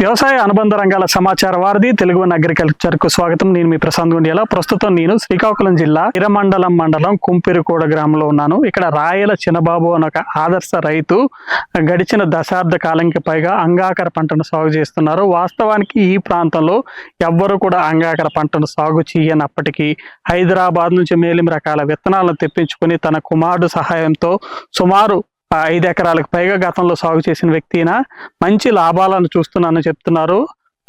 వ్యవసాయ అనుబంధ రంగాల సమాచార వారధి తెలుగు వన్ అగ్రికల్చర్కు స్వాగతం. నేను మీ ప్రశాంత్ గుండియాల. ప్రస్తుతం నేను శ్రీకాకుళం జిల్లా ఇరమండలం మండలం కుంపిరికోడ గ్రామంలో ఉన్నాను. ఇక్కడ రాయల చిన్నబాబు అని ఒక ఆదర్శ రైతు గడిచిన దశాబ్ద కాలంకి పైగా అంగాకర పంటను సాగు చేస్తున్నారు. వాస్తవానికి ఈ ప్రాంతంలో ఎవ్వరు కూడా అంగాకర పంటను సాగు చేయనప్పటికీ హైదరాబాద్ నుంచి మేలిమి రకాల విత్తనాలను తెప్పించుకొని తన కుమారుడు సహాయంతో సుమారు ఐదు ఎకరాలకు పైగా గతంలో సాగు చేసిన వ్యక్తిన మంచి లాభాలను చూస్తున్నానని చెప్తున్నారు.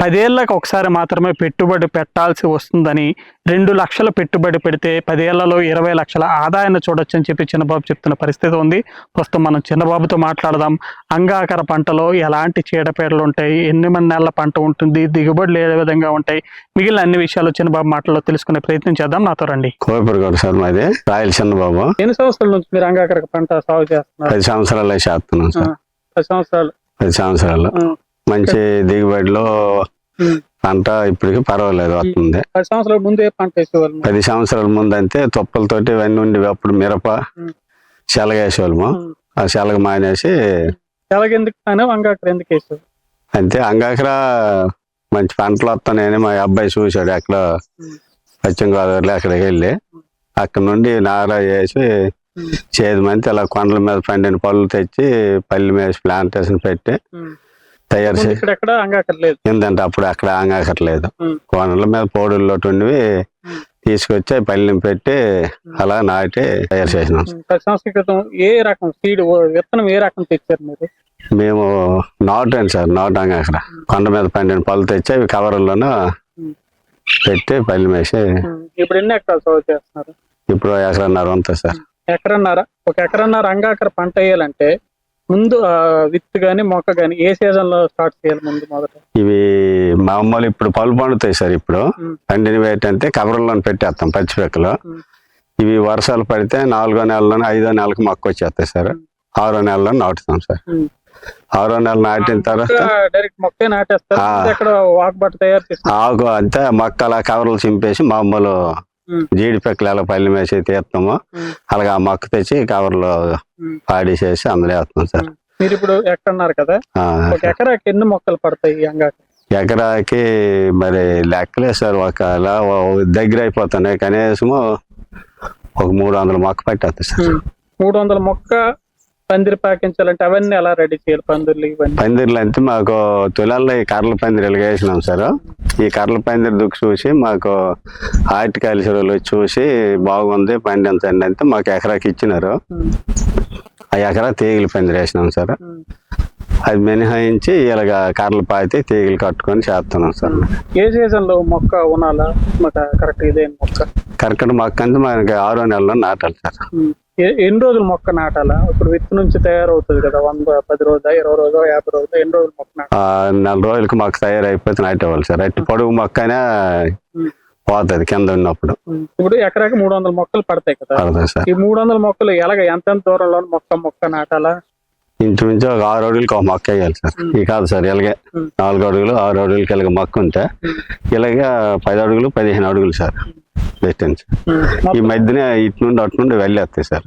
పదేళ్ళకు ఒకసారి మాత్రమే పెట్టుబడి పెట్టాల్సి వస్తుందని రెండు లక్షల పెట్టుబడి పెడితే పదేళ్ళలో ఇరవై లక్షల ఆదాయాన్ని చూడొచ్చని చెప్పి చిన్నబాబు చెప్తున్న పరిస్థితి ఉంది. ప్రస్తుతం మనం చిన్నబాబుతో మాట్లాడదాం. అంగాకర పంటలో ఎలాంటి చీడపీడలు ఉంటాయి? ఎన్ని మంది నెలల పంట ఉంటుంది? దిగుబడులు ఏ విధంగా ఉంటాయి? మిగిలిన అన్ని విషయాలు చిన్నబాబు మాటల్లో తెలుసుకునే ప్రయత్నం చేద్దాం. నాతో రండి. కోపరిగౌడ సార్ మాది. రాయల చిన్నబాబు. ఎన్ని సంవత్సరాల నుంచి మీరు అంగాకర పంట సాగు చేస్తున్నారు? పది సంవత్సరాలు చేస్తున్నాం సార్. పది సంవత్సరాలు. పది సంవత్సరాలు. మంచి దిగుబడిలో పంట ఇప్పటికి పర్వాలేదు వస్తుంది. పది సంవత్సరాల ముందే పంట వేసేవాళ్ళు పది సంవత్సరాల ముందు అంతే తొప్పలతోటి ఇవన్నీ ఉండేవి అప్పుడు మిరప. శలగ వేసేవాళ్ళము. ఆ శలగ మానేసి కానీ ఎందుకు అంతే అంగాకర మంచి పంటలు వస్తున్నాయని మా అబ్బాయి చూశాడు అక్కడ. పశ్చిమ గోదావరిలో అక్కడికి వెళ్ళి. అక్కడ నుండి నార వేసి చేదు మంది అలా కొండల మీద పండిన పళ్ళు తెచ్చి పల్లి మీద ప్లాంటేషన్ పెట్టి తయారు చేసి ఏంటంటే అప్పుడు అక్కడ అంగాకట్లేదు ఉం. కోనల మీద పోడుల్లో ఉండివి. తీసుకొచ్చి పల్లిని పెట్టి అలా నాటి తయారు చేసినాం. క్రితం ఏ రకం సీడ్ విత్తనం ఏ రకం తెచ్చారు మీరు? మేము నాటు అండి సార్ నాటు అంగాకర కొండ మీద పండిన పళ్ళు తెచ్చి అవి కవర్లోనూ. పెట్టి పల్లి వేసి ఇప్పుడు ఎన్ని ఎకరాలు సాగు చేస్తున్నారు? ఇప్పుడు ఎకరన్నర ఉంటుంది సార్. ఎకరన్నర? ఒక ఎకరన్నర అంగాకర పంట వేయాలంటే ముందు ఆ, విత్తు గాని మొక్క గాని ఏ సీజన్లో స్టార్ట్ చేయాలి ముందు మొదట ఇవి మామూలు ఇప్పుడు పళ్ళు పండుతాయి సార్ ఇప్పుడు. పండినవి ఏంటంటే కవర్లో పెట్టేస్తాం పచ్చిపెక్కలు. ఇవి వర్షాలు పడితే నాలుగో నెలలోనే ఐదో నెలకు మొక్క వచ్చేస్తాయి సార్ ఆరో నెలలో నాటుతాం సార్. ఆరో నెల నాటిన తర్వాత ఆకు అంతే మొక్క అలా కవర్లు చింపేసి మామూలు. జీడిపెక్కలు పల్లి వేసి తీస్తాము. అలాగా ఆ మొక్క తెచ్చి కవర్లో. పాడేసేసి అందులో వేస్తాం సార్. మీరు ఇప్పుడు ఎక్కడన్నారు కదా? ఒక ఎకరాకి ఎన్ని మొక్కలు పడతాయి ఎకరాకి మరి లెక్కలే సార్ ఒక దగ్గర అయిపోతున్నాయి కనీసము ఒక మూడు వందల మొక్క పట్టేస్తుంది సార్. మూడు వందల మొక్క పందిరి పాకించాలంటే అవన్నీ ఎలా రెడీ చేయాలి పందిర్లు ఇవన్నీ? పందిర్లు అంటే మాకు తులాల్లో ఈ కర్రల పందిరీలు వేసినాం సార్. ఈ కర్రల పందిరి దుక్కు చూసి మాకు హార్టికల్చర్ చూసి బాగుంది పండించండి అంటే మాకు ఎకరాకి ఇచ్చినారు. ఆ ఎకరా తీగలు పందిరి వేసినాం సార్. అది మినహాయించి ఇలాగ కర్రలు పాతి తీగలు కట్టుకొని చేస్తున్నాం సార్. ఏ సీజన్లో మొక్క ఉనాలా? కరెక్ట్ ఇదేం మొక్క? కరెక్ట్ మొక్క మనకి ఆరో నెలలో నాటాలి సార్. ఎన్ని రోజులు మొక్క నాటాలా? ఇప్పుడు విత్తు నుంచి తయారవుతుంది కదా వంద పది రోజులు ఇరవై రోజులు యాభై రోజులు ఎన్ని రోజులు మొక్క నెల రోజులకి మొక్క తయారైపోతే నాటేవాళ్ళు సార్. అట్టి పొడుగు మొక్క అయినా. పోతుంది కింద ఉన్నప్పుడు. ఇప్పుడు ఎకరాకి మూడు వందల మొక్కలు పడతాయి కదా. ఈ మూడు వందల మొక్కలు ఎలాగ ఎంత దూరంలో మొక్క మొక్క నాటాలా? ఇంచుమించు ఒక ఆరు అడుగులకి ఒక మొక్క వేయాలి సార్. ఈ కాదు సార్ ఇలాగే. నాలుగు అడుగులు ఆరు అడుగులకి ఇలాగ మొక్క ఉంటే. ఇలాగే పది అడుగులు పదిహేను అడుగులు సార్. డిస్టెన్స్. ఈ మధ్యన ఇటు నుండి అటు నుండి వెళ్ళేస్తాయి సార్.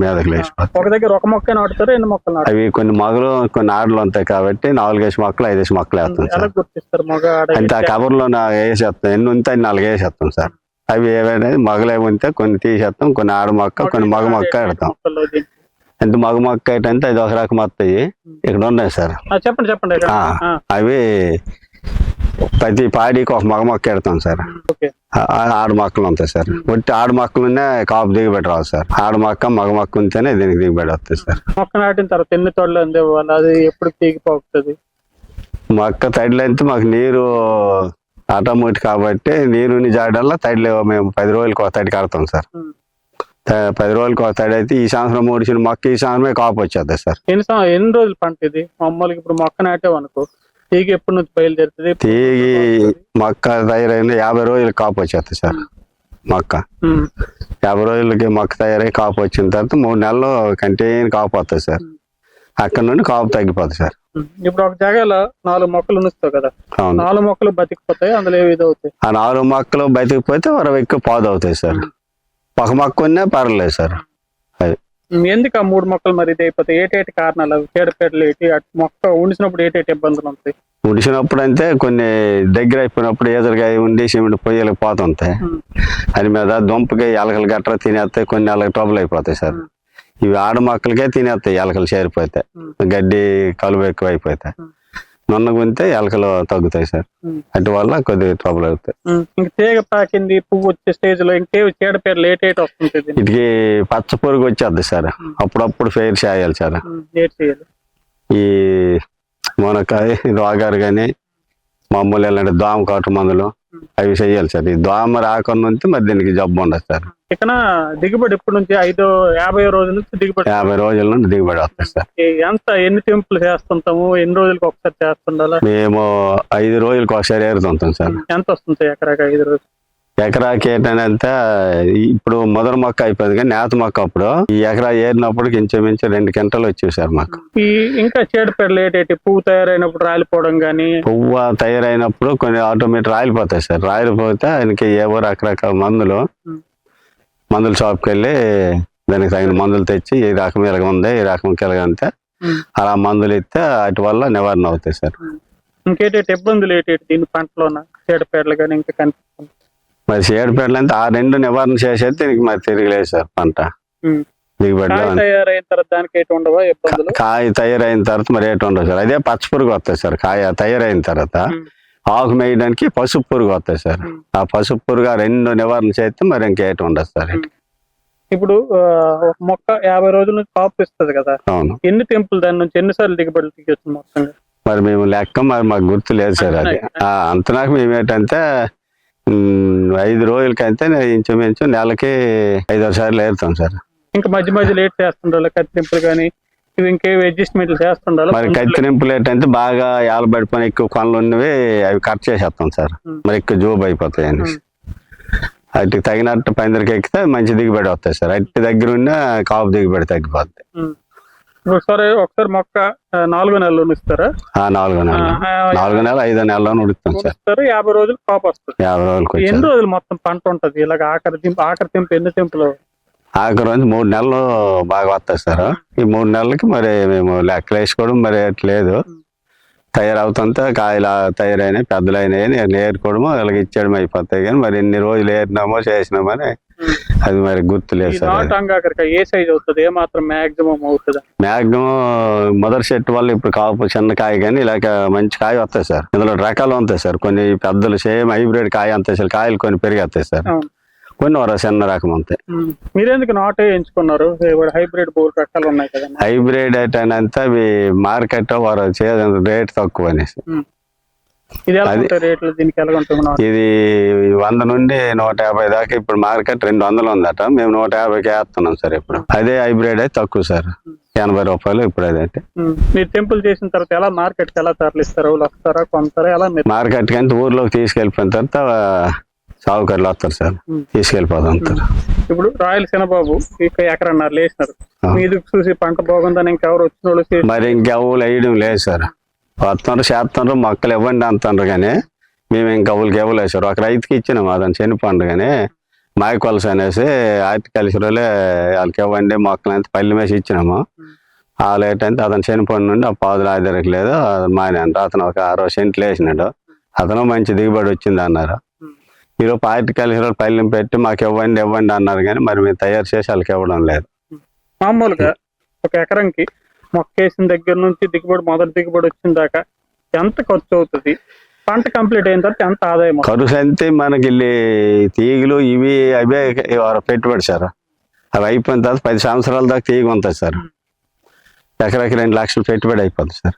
మీదకి లేచిపోతాయి ఒక దగ్గర ఒక మొక్క నాటుతారు ఎన్ని మొక్కలు అవి కొన్ని మొగలు కొన్ని ఆడలు ఉంటాయి కాబట్టి నాలుగేసి మొక్కలు ఐదేసి మొక్కలు వేస్తాం సార్. అంటే ఆ కవర్లో వేసేస్తాం ఎన్ని ఉంటే నాలుగు వేసేస్తాం సార్. అవి ఏవైనా మొగలు ఉంటే కొన్ని తీసేస్తాం కొన్ని ఆడ మొక్క కొన్ని మగ మొక్క పెడతాం. అంటే మగ మొక్క ఏంటంటే అది ఒక రకం వస్తాయి ఇక్కడ ఉన్నాయి సార్. చెప్పండి చెప్పండి అవి ప్రతి పాడికి ఒక మగ మొక్క పెడతాం సార్. ఆడ మొక్కలు ఉంటాయి సార్. ఒట్టి ఆడ మొక్కలునే కాపు దిగుబడి రావు సార్. ఆడ మొక్క మగ మొక్క ఉంటేనే దీనికి దిగుబడి వస్తుంది సార్. మొక్క నాటిన తర్వాత ఎన్ని తోడలు అందేవాళ్ళు? అది ఎప్పుడు తీగిపోతుంది మొక్క తడిలో అయితే మాకు నీరు ఆటోమేటిక్ కాబట్టి నీరుని జాడల్లో తడిలో మేము పది రోజులకి ఒక తడి కడతాం సార్. పది రోజులకి ఒక తడి అయితే ఈ సంవత్సరం మూడిసిన మొక్క ఈ సంవత్సరమే కాపు వచ్చేది సార్. ఎన్ని ఎన్ని రోజులు పంట ఇది? మామూలుగా ఇప్పుడు మొక్క నాటామనుకో తీగ ఎప్పటి నుంచి బయలుదేరుతుంది? తీగి మొక్క తయారైంది యాభై రోజులకి కాపు వచ్చేది సార్. మొక్క. యాభై రోజులకి మొక్క తయారై కాపు వచ్చిన తర్వాత మూడు నెలలు కంటిన్యూ కాపు వస్తుంది సార్. అక్కడ నుండి కాపు తగ్గిపోతుంది సార్. ఇప్పుడు ఒక జాగాలో నాలుగు మొక్కలు ఉంచుతావు కదా. నాలుగు మొక్కలు బతికిపోతాయి అందులో ఏవి అవుతాయి ఆ నాలుగు మొక్కలు బతికిపోతే ఎక్కువ పాదు అవుతాయి సార్. ఒక మొక్క ఉన్నా పర్లేదు సార్. అది. ఎందుకు ఆ మూడు మొక్కలు మరి ఇది అయిపోతాయి? ఏటేటి కారణాలు? అవి చీడపీడలు ఏంటి? అటు మొక్క ఉండిసినప్పుడు ఏటేటి ఇబ్బందులు ఉంటాయి? ఉడిసినప్పుడు అంటే కొన్ని దగ్గర అయిపోయినప్పుడు ఎదురుగా ఉండి సిమెంట్ పొయ్యలకు పోతుంటాయి. అది మీద దుంపకి ఎలకలు గట్రా తినేస్తాయి కొన్ని ఎలక ట్రబుల్ అయిపోతాయి సార్. ఇవి ఆడ మొక్కలకే తినేస్తాయి ఎలకలు చేరిపోతాయి ఉమ్. గడ్డి కలుపు ఎక్కువ అయిపోతాయి. నున్న గుంతే ఎలకలు తగ్గుతాయి సార్. అటు వల్ల కొద్దిగా ట్రబుల్ అవుతాయి. ఇంక తీగ పాకింది పువ్వు వచ్చే స్టేజ్లో ఇంకేవి చీడపీడలు ఏటేటి వస్తుంటుంది వీటికి పచ్చ పురుగు వచ్చేద్ది సార్. అప్పుడప్పుడు ఫెయిర్ చేయాలి సార్. ఈ మునక్కాయ రోగారు కానీ మామూలు ఎలాంటి దోమ కాటు మందులు అవి చేయాలి సార్. ఈ దోమ రాకుండా ఉంటే మరి దీనికి జబ్బు ఉండదు సార్. ఇకన దిగుబడి ఇప్పటి నుంచి? ఐదో యాభై రోజుల నుంచి దిగుబడి. యాభై రోజుల నుండి దిగుబడి వస్తుంది సార్. ఎంత ఎన్ని టెంపులు చేస్తుంటాము ఎన్ని రోజులకి ఒకసారి చేస్తుండాలా? మేము ఐదు రోజులకు ఒకసారి ఏరుతుంటాం సార్. ఎంత వస్తుంది ఎకరాకి ఐదు రోజులు? ఎకరాకి ఏంటంటే ఇప్పుడు మొదటి మొక్క అయిపోయింది కానీ నేత మొక్క అప్పుడు. ఈ ఎకరా ఏరినప్పుడు ఇంచుమించు రెండు గంటలు వచ్చేవి సార్ మాకు. ఈ ఇంకా చీడపీడలు ఏటేటి పువ్వు తయారైనప్పుడు రాలిపోవడం గానీ? పువ్వు తయారైనప్పుడు కొన్ని ఆటోమేటిక్ రాలిపోతాయి సార్. రాలిపోతే ఆయనకి ఏవో రకరకాల మందులు. మందుల షాప్కి వెళ్ళి దానికి తగిన మందులు తెచ్చి ఈ రకం ఇలాగ ఉంది ఈ రకం ఇలాగ అంతే. అలా మందులు ఇస్తే వాటి వల్ల నివారణ అవుతాయి సార్. ఇంకేటేటి ఇబ్బందులు ఏటేటి దీని పంటలోన? చీడపీడలు కానీ ఇంకా కనిపిస్తుంది మరి చీడపీడలు అంటే ఆ రెండు నివారణ చేసేది దీనికి మరి తిరగలేదు సార్ పంట. ఉమ్. దిగుబడిలో కాయ తయారైన తర్వాత మరి ఏటి ఉండదు సార్. అదే పచ్చ పురుగు వస్తాయి సార్. కాయ తయారైన తర్వాత. ఆకు మేయడానికి పసుపు పురుగు వస్తాయి సార్. ఆ పసుపు పురుగు రెండు నివారణ చేస్తే మరి ఇంకేటి ఉండదు సార్. ఇప్పుడు ఒక మొక్క యాభై రోజుల నుంచి కాపు ఇస్తుంది కదా. అవును. ఎన్ని టెంపుల్ దాని నుంచి ఎన్నిసార్లు దిగుబడులు తీయచ్చు మొత్తంగా? మరి మేము లెక్క మరి మాకు గుర్తు లేదు సార్ అది. ఆ, అంతనాక మేము ఏంటంటే ఐదు రోజులకైతే ఇంచుమించు నెలకి ఐదారు సార్లు ఏరుతాం సార్. ఇంకా మధ్య మధ్య లేట్ చేస్తుండాలి? కత్తింపులు కానీ ఇవి ఇంకేవి అడ్జస్ట్మెంట్లు చేస్తుండాలి? మరి కత్తిరింపులు ఏంటంటే బాగా ఏలబడిపోయిన ఎక్కువ కొనలు ఉన్నవి అవి కట్ చేసేస్తాం సార్. మరి ఎక్కువ జోబు అయిపోతాయి అని ఉమ్. అటు తగినట్టు పందిరికి ఎక్కితే మంచి దిగుబడి వస్తాయి సార్. అట్టి దగ్గర ఉన్న కాపు దిగుబడి తగ్గిపోద్ది. ఒకసారి ఒకసారి మొక్క నాలుగో నెలలు ఇస్తారా నాలుగో నెల. నాలుగో నెల ఐదో నెలలో ఉడుకుతాం సార్. యాభై రోజులు కాపు వస్తుంది. యాభై రోజులకి ఎన్ని రోజులు మొత్తం పంట ఉంటది? ఇలాగ ఆఖరి దింపు ఆఖరి తెంపు ఎన్ని తెంపులు? ఆఖరి రోజు మూడు నెలలు బాగా వస్తాయి సార్. ఈ మూడు నెలలకి మరి మేము లెక్కలు వేసుకోవడం మరి లేదు. తయారవుతుంటే కాయలు తయారైనాయి పెద్దలు అయినాయి నేర్చుకోవడము వాళ్ళకి ఇచ్చేయడం అయిపోతాయి కానీ మరి ఎన్ని రోజులు ఏరినామో చేసినామని అది మరి గుర్తులేదు సార్. అంగాకరిక ఏ సైజ్ అవుతుంది? ఏ మాత్రం మాక్సిమం అవుతుందా? మ్యాక్సిమం మొదటి చెట్టు వల్ల ఇప్పుడు కాపు చిన్న కాయ కానీ ఇలాగ మంచి కాయ వస్తాయి సార్. ఇందులో రకాలు ఉంటాయి సార్. కొన్ని పెద్దలు సేమ్ హైబ్రిడ్ కాయ అంతాయి సార్. కాయలు కొన్ని పెరిగేస్తాయి సార్. కొన్ని వర చిన్న రకం ఉమ్. మీరెందుకు నాటే ఎంచుకున్నారు? హైబ్రిడ్ బోర్ రకాలు ఉన్నాయి కదా హైబ్రిడ్ అంటే అవి మార్కెట్ వారు రేట్ తక్కువ అనేసి. ఇది వంద నుండి నూట యాభై దాకా ఇప్పుడు మార్కెట్ రెండు వందలు ఉందట. మేము నూట యాభైకి వేస్తున్నాం సార్ ఇప్పుడు. అదే హైబ్రిడ్ అయితే తక్కువ సార్. ఎనభై రూపాయలు ఇప్పుడు అదైతే. మీరు టెంపుల్ చేసిన తర్వాత ఎలా మార్కెట్ ఎలా తరలిస్తారు? వస్తారా కొంటారా? ఎలా మీరు? మార్కెట్ కంటే ఊర్లోకి తీసుకెళ్ళిపోయిన తర్వాత సాగుకారులు వస్తారు సార్. ఉమ్. తీసుకెళ్ళిపోతాం ఇప్పుడు రాయల శనబాబు ఇక ఎకరన్నారు లేచినారు. మీది చూసి పంట బాగుందని ఇంకెవరు వచ్చిన వాళ్ళు మరి ఇంకెవ్వులు వేయడం లేదు సార్. వస్తున్నారు చేస్తున్నారు మొక్కలు ఇవ్వండి అంటున్నారు కానీ మేము ఇంకా ఊళ్ళకి గేవులు వేసారు ఒక రైతుకి ఇచ్చినాం అతను చనిపోండు కానీ మాయకొలస అనేసి హార్టికల్చర్లే వాళ్ళకి ఇవ్వండి మొక్కలు అయితే పల్లె మేసి ఇచ్చినాము. వాళ్ళు ఏంటంటే అతను చనిపోయిన నుండి ఆ పాదులు ఆధారకు లేదు మానేంట అతను ఒక అరవై సెంట్లు వేసినాడు. అతను మంచి దిగుబడి వచ్చింది అన్నారు. ఈరోజు హార్టికల్చర్ పల్లెం పెట్టి మాకు ఇవ్వండి ఇవ్వండి అన్నారు కానీ మరి మేము తయారు చేసి వాళ్ళకి ఇవ్వడం లేదు. మామూలుగా ఒక ఎకరంకి మొక్క వేసిన దగ్గర నుంచి దిగుబడి మొదటి దిగుబడి వచ్చిన దాకా ఎంత ఖర్చు అవుతుంది? పంట కంప్లీట్ అయిన తర్వాత ఎంత ఆదాయం? ఖర్చు అంతే మనకి తీగలు ఇవి అవే పెట్టుబడి సార్. అవి అయిపోయిన తర్వాత పది సంవత్సరాల దాకా తీగ ఉంటుంది సార్. ఎకరాకి రెండు లక్షలు పెట్టుబడి అయిపోతుంది సార్.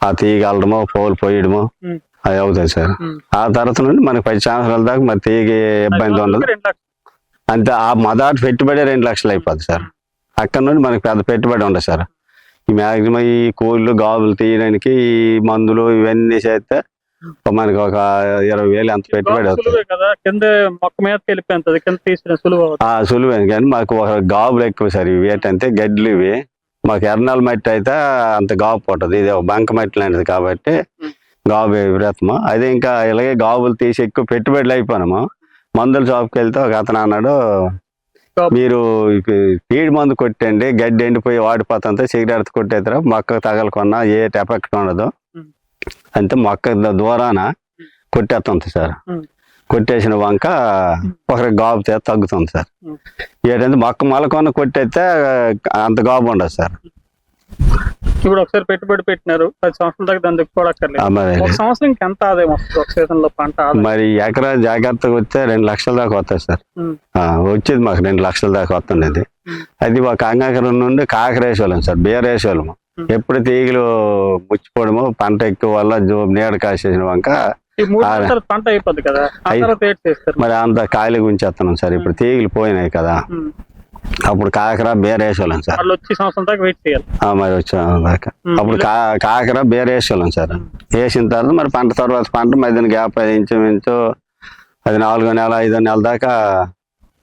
ఆ తీగ అల్లడమో పోలు పోయడమో ఉమ్, అది అవుతుంది సార్. ఆ తర్వాత నుండి మనకి పది సంవత్సరాల దాకా మరి తీగ ఇబ్బంది ఉండదు. అంతే ఆ మొదటి పెట్టుబడి రెండు లక్షలు అయిపోతుంది సార్. అక్కడ నుండి మనకి పెద్ద పెట్టుబడి ఉండదు సార్. ఈ మ్యాక్సిమం ఈ కోళ్ళు గాబులు తీయడానికి ఈ మందులు ఇవన్నీ చేస్తే మనకి ఒక ఇరవై వేలు అంత పెట్టుబడి అవుతుంది కదా కింద మొక్క కింద తీసిన సులువు సులువే కానీ మాకు ఒక గాబులు ఎక్కువ సార్ ఇవి. ఏంటంటే గడ్డలు ఇవి. మాకు ఎర్నాల మట్టి అయితే అంత గాబు పుట్టదు. ఇది ఒక బంక మట్టి లాంటిది కాబట్టి. గాబు విరత్మ అదే ఇంకా ఇలాగే గాబులు తీసి ఎక్కువ పెట్టుబడులు అయిపోయినాము. మందుల షాప్కి వెళ్తే ఒక అతను అన్నాడు మీరు పీడి మందు కొట్టండి గడ్డి ఎండిపోయి వాడిపోతుంటే సిగరెట్ కొట్టేద్దరా మొక్క తగలకున్నా ఏ ఎఫెక్ట్ ఉండదు. అంతే మొక్క దూరాన కొట్టేస్తుంది సార్. కొట్టేసిన వంక ఒకరికి గాబు తగ్గుతుంది సార్. ఏంటంటే మొక్క మొలకొన్న కొట్టేస్తే అంత గాబు ఉండదు సార్ ఇప్పుడు ఒకసారి పెట్టుబడి పెట్టినారు పది సంవత్సరాల దాకా దాన్ని మరి ఒక సంవత్సరానికి ఎంత ఆదాయం వస్తుంది ఒక సీజన్లో పంట మరి ఎకరా జాగ్రత్తగా వస్తే రెండు లక్షల దాకా వస్తాయి సార్. వచ్చేది మాకు రెండు లక్షల దాకా వస్తుండేది. ఉమ్. అది ఒక అంగాకరం నుండి కాకరేసేవాళ్ళం సార్ బీర వేసేవాళ్ళము. ఎప్పుడు తీగలు ముచ్చిపోవడము పంట ఎక్కువ వల్ల నీడ కాసేసిన వంక పంట అయిపోద్ది కదా మరి అంత ఖాళీగా ఉంచేస్తున్నాం సార్ ఇప్పుడు తీగలు పోయినాయి కదా. అప్పుడు కాకర బీర వేసేవాళ్ళం సార్ మళ్ళీ వచ్చి సంవత్సరం దాకా వెయిట్ చేయాలి ఆ, మరి వచ్చా దాకా. అప్పుడు కా కాకర బీర వేసేవాళ్ళం సార్ వేసిన తర్వాత మరి పంట తర్వాత పంట మధ్యన గ్యాప్ అది ఇంచుమించు అది నాలుగో నెల ఐదో నెల దాకా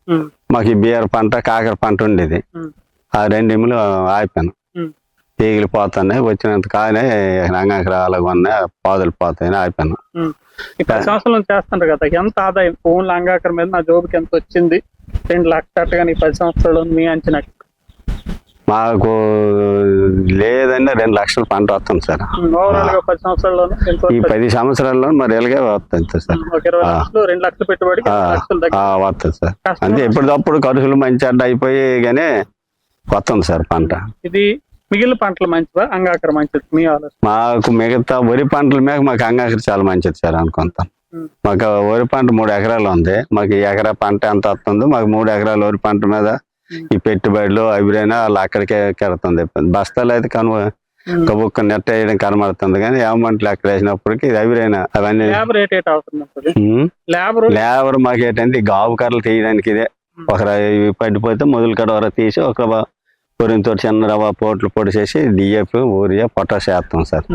ఉమ్. మాకు ఈ బీర పంట కాకర పంట ఉండేది ఉమ్. ఆ రెండిములు ఆపాను ఉమ్. తీగలు పోతున్నాయి వచ్చినంత కానీ రంగాకర అలాగ ఉన్నాయి పాదులు పోతాయని ఉమ్. ఈ పది సంవత్సరాల చేస్తుంటారు కదా ఎంత ఆదాయం ఫోన్ అంగాకర్ మీద నా జోబుకి ఎంత వచ్చింది రెండు లక్షలు ఈ పది సంవత్సరాలు మీ అంచనా. మాకు లేదంటే రెండు లక్షల పంట వస్తుంది సార్. ఈ? పది సంవత్సరాల్లో మరి ఇలాగే వస్తుంది? సార్. వస్తుంది సార్. అంతే ఎప్పటికప్పుడు ఖర్చులు మంచి అడ్డ అయిపోయి కానీ వస్తుంది సార్ పంట. ఇది మిగిలిన పంటలు మంచివా? అంగాకర మంచిది మీ ఆలోచన. మాకు మిగతా వరి పంటల మీద మాకు అంగాకరి చాలా మంచిది సార్ అనుకుంటాం. మాకు వరి పంట మూడు ఎకరాలు ఉంది. మాకు ఈ ఎకరా పంట ఎంత వస్తుందో? మాకు మూడు ఎకరాల వరి పంట మీద. ఈ పెట్టుబడులు అవిరైనా వాళ్ళు అక్కడికే కెడుతుంది. బస్తాలు అయితే ఉమ్. కబుక్క నెట్ వేయడం కనబడుతుంది కానీ ఏమంటలు అక్కడ వేసినప్పటికి ఇది అవిరైనా అవన్నీ లేబర్ మాకు ఏంటంటే ఈ గావు కర్రలు తీయడానికి ఇదే. ఒక పడిపోతే మొదలు కడ వరకు తీసి ఒక పొరింతో చిన్న రవ్వ పోట్లు పొడి చేసి డిఎఫ్ ఊరియా పొటాష్ వేస్తాం సార్.